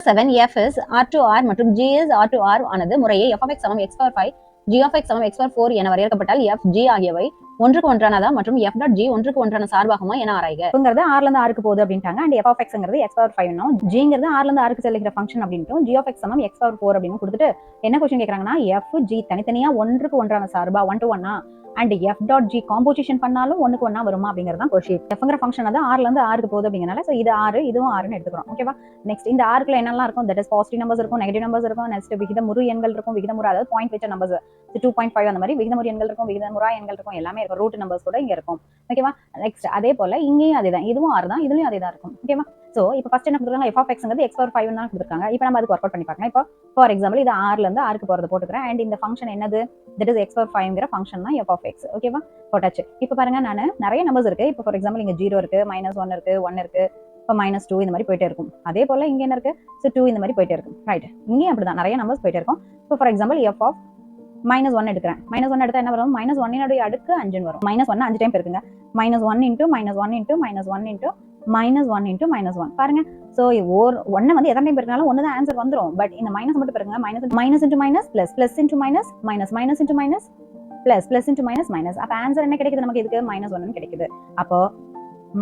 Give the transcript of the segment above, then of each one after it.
Seven F is R to R மற்றும் G is R to R ஆனது முறையே F of X சமம் X power five G of X சமம் X power four என வரையறுக்கப்பட்டால் F G ஆகியவை ஒன்றுக்கு ஒன்றானதா மற்றும் எஃப் டாட் ஜி ஒன்றுக்கு ஒன்றான சார்பாகுமா என ஆராய்க. ங்கிறது ஆர்ல இருந்து ஆருக்கு போகுது அப்படின்ட்டாங்க. அண்ட் எஃப் ஆஃப் எக்ஸ்ங்கிறது எக்ஸ் பவர் ஃபைவ் ஜிங்கிறது ஆர்ல இருந்து ஆருக்கு செல்லுகிற ஃபங்க்ஷன் அப்படின்ட்டும் ஜி ஆஃப் எக்ஸ் சமம் எக்ஸ் பவர் ஃபோர் அப்படின்னு கொடுத்துட்டு என்ன கொஸ்டின் கேட்கறாங்கன்னா எஃப் ஜி தனித்தனியா ஒன்றுக்கு ஒன்றான சார்பா ஒன் டு ஒன்னா and F dot G composition பண்ணாலும் ஒன்றுக்கு ஒன்னா வருமா அப்படிங்கிறது தான் கொஷின் எஃப்ங்கிற ஃபங்க்ஷன் வந்து ஆறுலேருந்து இருந்து போகுது அப்படிங்கிறனால ஸோ இது ஆறு இதுவும் ஆறுன்னு எடுத்துக்கிறோம். ஓகேவா நெக்ஸ்ட் இந்த ஆறுக்குள்ள என்னெல்லாம் இருக்கும்? தட் இஸ் பாசிட்டிவ் நம்பர்ஸ் இருக்கும் நெகட்டிவ் நம்பர்ஸ் இருக்கும் நெக்ஸ்ட் விகிதமுறு எண்கள் இருக்கும் விகிதமுறு அதாவது பாயிண்ட் வச்ச நம்பர்ஸ் டூ பாயிண்ட் ஃபைவ் அந்த மாதிரி விகிதமுறு எண்கள் இருக்கும் விகிதமுறா எண்கள் இருக்கும் எல்லாமே இருக்கும் ரூட் நம்பர்ஸ் கூட இங்கே இருக்கும். ஓகேவா நெக்ஸ்ட் அதே போல இங்கேயும் அதே தான் இதுவும் ஆறு தான் இதுலயும் அதே தான் இருக்கும் ஓகேவா சோ இப்போ ஃபஸ்ட் என்ன கொடுத்துருக்காங்க எஃப் ஆஃப் எக்ஸ்ங்கிறது எக்ஸ் பவர் ஃபைவ் தான் கொடுத்துருக்காங்க இப்போ நம்ம அதுக்கு ஒர்க் அவுட் பண்ணி பார்க்கலாம். இப்போ ஃபார் எக்ஸாம்பிள் இது ஆறுல இருந்து ஆறுக்கு போகிறது போட்டுக்கிறேன். அண்ட் இந்த ஃபங்க்ஷன் என்னது? தட் இஸ் எக்ஸ் பவர் ஃபைவ்ங்கிற ஃபங்க்ஷன் தான் எஃப் ஆஃப் எக்ஸ் ஓகேவா போட்டாச்சு இப்போ பாருங்க நான் நிறைய நம்பர்ஸ் இருக்கு. இப்போ ஃபார் எக்ஸாம்பிள் இங்கே ஜீரோ இருக்கு மைனஸ் ஒன் இருக்கு ஒன் இருக்கு இப்போ மைனஸ் டூ இந்த மாதிரி போயிட்டே இருக்கும். அதே போல இங்க என்ன இருக்கு? ஸோ டூ இந்த மாதிரி போயிட்டே இருக்கும். ரைட் இங்கேயும் அப்படிதான். நிறைய நம்பர்ஸ் போயிட்டே இருக்கும். இப்போ for example F of minus one எடுக்கிறேன். மைனஸ் ஒன் எடுத்தா என்ன வரும்? மைனஸ் ஒன்னுடைய அடுக்கு அஞ்சுன்னு வரும். மைனஸ் ஒன் அஞ்சு டைம் இருக்குங்க minus one into minus one into minus one into minus one into minus one பாருங்க. ஸோ ஒரு ஒன்னு வந்து எத்தனை டைம் பெருக்கினாலும் ஒன்று தான் ஆன்சர் வந்துரும். பட் இந்த மைனஸ் மட்டும் பாருங்க minus minus into minus plus plus into minus minus minus into minus plus plus into minus minus அப்போ ஆன்சர் என்ன கிடைக்குது நமக்கு இதுக்கு? மைனஸ் ஒன்னு கிடைக்குது. அப்போ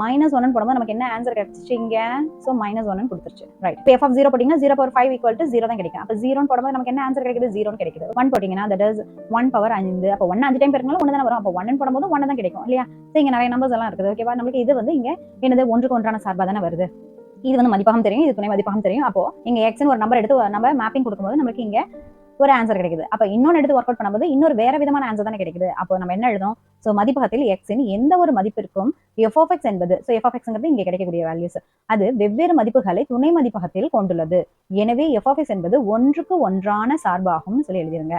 மைனஸ் ஒன்னு போடும்போது நமக்கு என்ன ஆன்சர் கிடைச்சிச்சு இங்க? ஸோ மைனஸ் ஒன்னு கொடுத்துருச்சு. ரைட் இப்போ எஃப் ஆஃப் ஜீரோ போட்டிங்கன்னா zero power five equal to zero தான் கிடைக்கும். அப்போ ஜீரோன்னு போடும்போது நமக்கு என்ன ஆன்சர் கிடைக்குது? ஜீரோன்னு கிடைக்குது. ஒன் போட்டிங்கன்னா தட் இஸ் ஒன் பவர் அஞ்சு அப்போ ஒன் அஞ்சு டைம் பெருக்கனாலும் ஒன்று தான் வரும். அப்போ ஒன்னு போடும்போது ஒன்று தான் கிடைக்கும். இல்லையா? ஸோ இங்கே நிறைய நம்பர்ஸ் எல்லாம் இருக்குது. ஓகேவா நம்மளுக்கு இது வந்து இங்கே என்னது? ஒன்றுக்கு ஒன்றான சார்பாக தானே வருது. இது வந்து மதிப்பகம் தெரியும். இது துணை மதிப்பகம் தெரியும். அப்போ இங்க எக்ஸ்னு ஒரு நம்பர் எடுத்து நம்ம மேப்பிங் கொடுக்கும்போது நமக்கு இங்க ஒரு ஆன்சர் கிடைக்குது. அப்ப இன்னொன்று எடுத்து ஒர்க் அவுட் பண்ணும்போது இன்னொரு வேற விதமான ஆன்சர் தானே கிடைக்குது. அப்போ நம்ம என்ன எழுதும் ஸோ மதிப்பகத்தில் எக்ஸின் எந்த ஒரு மதிப்பிற்கும் எஃப் ஆஃப் எக்ஸ் என்பது ஸோ எஃப் ஆஃப் எக்ஸ்ங்கிறது இங்கே கிடைக்கக்கூடிய வேல்யூஸ் அது வெவ்வேறு மதிப்புகளை துணை மதிப்பகத்தில் கொண்டுள்ளது. எனவே எஃப் ஆஃப் எக்ஸ் என்பது ஒன்றுக்கு ஒன்றான சார்பாகும் சொல்லி எழுதிருங்க.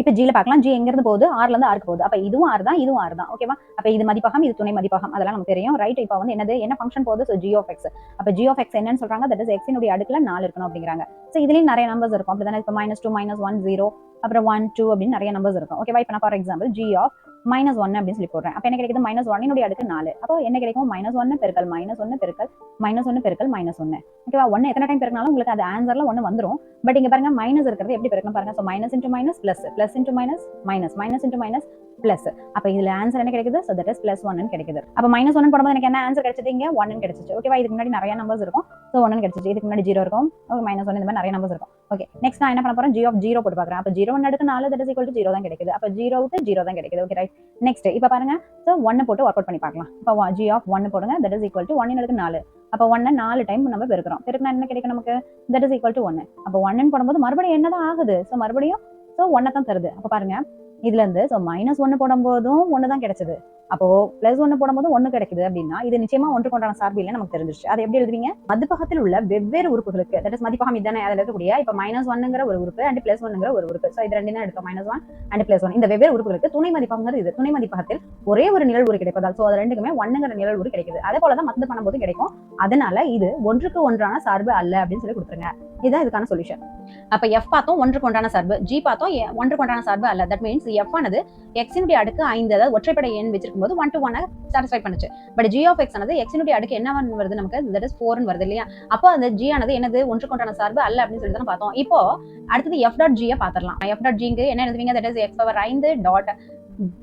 இப்போ ஜில பார்க்கலாம். ஜி எங்க இருந்து போகுது ஆறுல இருந்து ஆறுக்கு போகுது. அப்ப இதுவும் ஆறு தான் இதுவும் ஆறு தான். ஓகேவா அப்ப இது மதிப்பகம் இது துணை மதிப்பகம். அதெல்லாம் நமக்கு தெரியும். ரைட் இப்போ வந்து என்னது? என்ன ஃபங்க்ஷன் போகுது? ஸோ ஜி ஆஃப் எக்ஸ் அப்ப ஜி ஆஃப் எக்ஸ் என்னன்னு சொல்றாங்க. தட் இஸ் எக்ஸினுடைய அடுக்குல நாலு இருக்கணும் அப்படிங்கிறாங்க. ஸோ இதுலயும் நிறைய நம்பர்ஸ் இருக்கும். அப்படிதானே? இப்போ minus two minus one zero அப்புறம் ஒன் டூ அப்படின்னு நிறைய நம்பர்ஸ் இருக்கும். ஓகேவா இப்போ நான் for example G of minus one அப்படின்னு சொல்லி போடுறேன். அப்போ என்ன கிடைக்குது? மைனஸ் ஒன்னுடைய அடுக்கு நாலு. அப்போ என்ன கிடைக்கும்? மைனஸ் ஒன்னு பெருக்கல் மைனஸ் ஒன்னு பெருக்கல் மைனஸ் ஒன்னு பெருக்கல் மைனஸ் ஒன்னு ஓகேவா ஒன்னு எத்தனை டைம் பெருக்கினாலும் உங்களுக்கு அது ஆன்சர்ல ஒன்னு வந்துரும். பட் இங்கே பாருங்க மைனஸ் இருக்கிறது எப்படி பெருக்கணும் பாருங்க. So minus into minus plus plus into minus minus minus into minus plus அப்ப இதுல ஆன்சர் என்ன கிடைக்குது? ஸோ தட் இஸ் பிளஸ் ஒன்னு கிடைக்குது. அப்ப மைனஸ் ஒன்னு போடும்போது எனக்கு என்ன ஆன்சர் கிடைச்சது இங்க? ஒன்னு கிடைச்சிச்சு. ஓகேவா இதுக்கு முன்னாடி நிறைய நம்பர்ஸ் இருக்கும். ஸோ ஒன்னு கிடைச்சிச்சு. இதுக்கு முன்னாடி ஜீரோ இருக்கும். ஓகே மைனஸ் ஒன் இந்த மாதிரி நிறைய நம்பர்ஸ் இருக்கும். ஓகே நெக்ஸ்ட் நான் என்ன பண்ண போறேன்? ஜி ஆஃப் ஜீரோ போட்டு பார்க்குறேன். அப்போ ஜீரோ ஒன் எடுத்து நாலு தட் இஸ் ஈக்குவல் ஜீரோ தான் கிடைக்குது. அப்போ விட்டு ஜீரோ தான் கிடைக்குது. ஓகே ரைட் நெக்ஸ்ட் இப்போ பாருங்க. ஸோ ஒன்னு போட்டு ஒர்க் அவுட் பண்ணி பார்க்கலாம். இப்போ ஜி ஆஃப் ஒன்னு போடுங்க. தட் இஸ் ஈக்குவல் டு ஒன்னு எடுத்து நாலு. அப்போ ஒன்னு நாலு டைம் நம்ம பெருக்கிறோம். பெருக்கினா என்ன கிடைக்கும் நமக்கு? தட் இஸ் ஈக்குவல் டு ஒன்னு அப்போ ஒன்னு போடும்போது மறுபடியும் என்னதான் ஆகுது? ஸோ மறுபடியும் ஸோ ஒன்னை தான் தருது. அப்போ பாருங்க. இதுல இருந்து ஸோ மைனஸ் ஒன்று போடும்போதும் ஒன்று தான் கிடைச்சது. அப்போ பிளஸ் ஒன்னு போடும்போது ஒன்று கிடைக்குது அப்படின்னா இது நிச்சயமா ஒன்று கொண்டான சார்பு இல்லை நமக்கு தெரிஞ்சிருச்சு. அதை எப்படி எழுதுவீங்க? மதிப்பகத்தில் உள்ள வெவ்வேறு உறுப்புகளுக்கு தட் இஸ் மதிப்பகம் இதானே அதில் இருக்கக்கூடிய இப்போ மைனஸ் ஒன்னுங்கிற ஒரு உறுப்பு அண்ட் பிளஸ் ஒன்னுங்கிற ஒரு உறுப்பு. ஸோ இது ரெண்டு தான் எடுத்தோம் minus one and plus one இந்த வெவ்வேறு உறுப்புகளுக்கு துணை மதிப்பகங்கிறது இது. துணை மதிப்பகத்தில் ஒரே ஒரு நிழல் ஒரு கிடைப்பதால் ஸோ அது ரெண்டுக்குமே ஒன்னுங்கிற நிழல் ஒரு கிடைக்குது. அதே போல தான் மத்து பண்ணும்போது கிடைக்கும். அதனால இது ஒன்றுக்கு ஒன்றான சார்பு அல்ல அப்படின்னு சொல்லி கொடுத்துருங்க. இதுதான் இதுக்கான சொல்யூஷன் அப்ப எஃப் பார்த்தோம் ஒன்றுக்கு ஒன்றான சார்பு ஜி பார்த்தோம் ஒன்று கொண்டான சார்பு அல்ல. தட் மீன்ஸ் எஃப் ஆனது எக்ஸினுடைய அடுக்கு ஐந்து அதாவது ஒற்றைப்படை எண் வச்சிருக்க இருக்கும்போது ஒன் டு ஒன் சாட்டிஸ்ஃபை பண்ணுச்சு. பட் ஜி ஆஃப் எக்ஸ் ஆனது எக்ஸினுடைய அடுக்கு என்ன வருது நமக்கு? தட் இஸ் ஃபோர்னு வருது இல்லையா? அப்போ அந்த ஜி ஆனது என்னது? ஒன்றுக்கு ஒன்றான சார்பு அல்ல அப்படின்னு சொல்லி தான் பார்த்தோம். இப்போ அடுத்தது எஃப் டாட் ஜியை பார்த்துடலாம். எஃப் டாட் ஜிங்கு என்ன எழுதுவீங்க? தட் இஸ் எக்ஸ் பவர் ஐந்து டாட்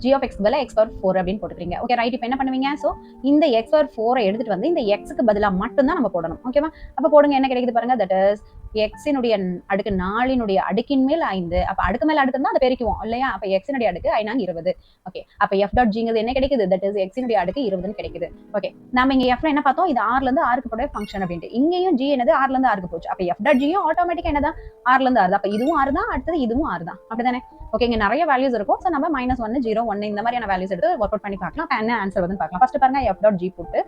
ஜி ஆஃப் எக்ஸ் பதிலாக எக்ஸ் பவர் ஃபோர் அப்படின்னு போட்டுக்கிறீங்க. ஓகே ரைட் இப்போ என்ன பண்ணுவீங்க? ஸோ இந்த எக்ஸ் பவர் ஃபோரை எடுத்துட்டு வந்து இந்த எக்ஸுக்கு பதிலாக மட்டும்தான் நம்ம போடணும். ஓகேவா அப்போ போடுங்க என்ன கிடைக்குது பாருங்க? தட் இஸ் எக்ஸினுடைய அடுக்கு நாலினுடைய அடுக்கின் மேல் ஐந்து. அப்ப அடுக்கு மேல அடுக்கு தான் அதை பெருக்குவோம் இல்லையா? அப்ப எக்ஸினுடைய அடுக்கு ஐநாங்க இருபது. ஓகே அப்ப எஃப் டாட் ஜிங்கிறது என்ன கிடைக்குது? தட் இஸ் எக்ஸினுடைய அடுக்கு இருபதுன்னு கிடைக்குது. ஓகே நம்ம இங்க எஃப்ல என்ன பார்த்தோம்? இது ஆறுல இருந்து ஆறுக்கு போட ஃபங்க்ஷன் அப்படின்ட்டு. இங்கேயும் ஜி என்னது? ஆறுல இருந்து ஆறுக்கு போச்சு. அப்ப எஃப் டாட் ஜியும் ஆட்டோமேட்டிக்கா என்னதான்? ஆறுல இருந்து ஆறு அப்ப இதுவும் ஆறு தான். அடுத்தது இதுவும் ஆறு தான். அப்படிதானே? ஓகே இங்க நிறைய வேல்யூஸ் இருக்கும். ஸோ நம்ம மைனஸ் ஒன்னு ஜீரோ ஒன்னு இந்த மாதிரியான வேல்யூஸ் எடுத்து ஒர்க் அவுட் பண்ணி பார்க்கலாம். அப்ப என்ன ஆன்சர் வந்து பார்க்கலாம். ஃபர்ஸ்ட் பாருங்க எஃப் டாட் ஜி போட்டு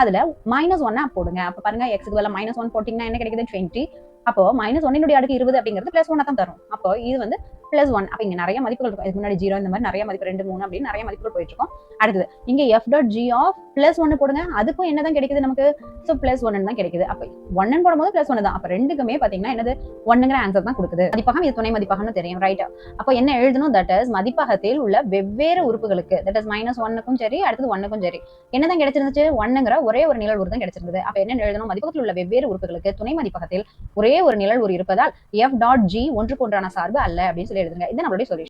அதுல மைனஸ் ஒன்னா போடுங்க. அப்ப பாருங்க எக்ஸுக்கு வேலை மைனஸ் ஒன் போட்டீங்கன்னா என்ன கிடைக்குது? டுவெண்ட்டி அப்போ மைனஸ் ஒன்னினுடைய அடுக்கு இருபது அப்படிங்கிறது பிளஸ் ஒன்னா தான் தரும். அப்போ இது வந்து பிளஸ் ஒன் அப்போ இங்கே நிறைய மதிப்புகள் இருக்கும். இதுக்கு முன்னாடி ஜீரோ இந்த மாதிரி நிறைய மதிப்பு ரெண்டு மூணு அப்படின்னு நிறைய மதிப்புகள் போயிட்டு இருக்கும் அடுத்தது இங்கே f dot g of plus ஒன்று போடுங்க. அதுக்கும் என்ன தான் கிடைக்குது நமக்கு? ஸோ பிளஸ் ஒன்னு தான் கிடைக்குது. அப்போ ஒன்னு போடும்போது பிளஸ் ஒன்று தான். அப்போ ரெண்டுக்குமே பார்த்தீங்கன்னா என்னது? ஒன்னுங்கிற ஆன்சர் தான் கொடுக்குது. மதிப்பகம் இது துணை மதிப்பகம்னு தெரியும். ரைட் அப்போ என்ன எழுதணும்? தட் இஸ் மதிப்பகத்தில் உள்ள வெவ்வேறு உறுப்புகளுக்கு. தட் இஸ் மைனஸ் ஒன்னுக்கும் சரி அடுத்தது ஒன்னுக்கும் சரி. என்ன தான் கிடைச்சிருந்துச்சு? ஒன்னுங்கிற ஒரே ஒரு நிழல் உரு தான் கிடைச்சிருந்தது. அப்போ என்ன எழுதணும்? மதிப்பகத்தில் உள்ள வெவ்வேறு உறுப்புகளுக்கு துணை மதிப்பகத்தில் ஒரே ஒரு நிழல் உரு இருப்பதால் எஃப் டாட் ஜி ஒன்றுக்கு ஒன்றான சார்பு அல்ல அப்படின்னு சொல்லி எழுதுங்க. இது நம்மளுடைய சொல்யூஷன்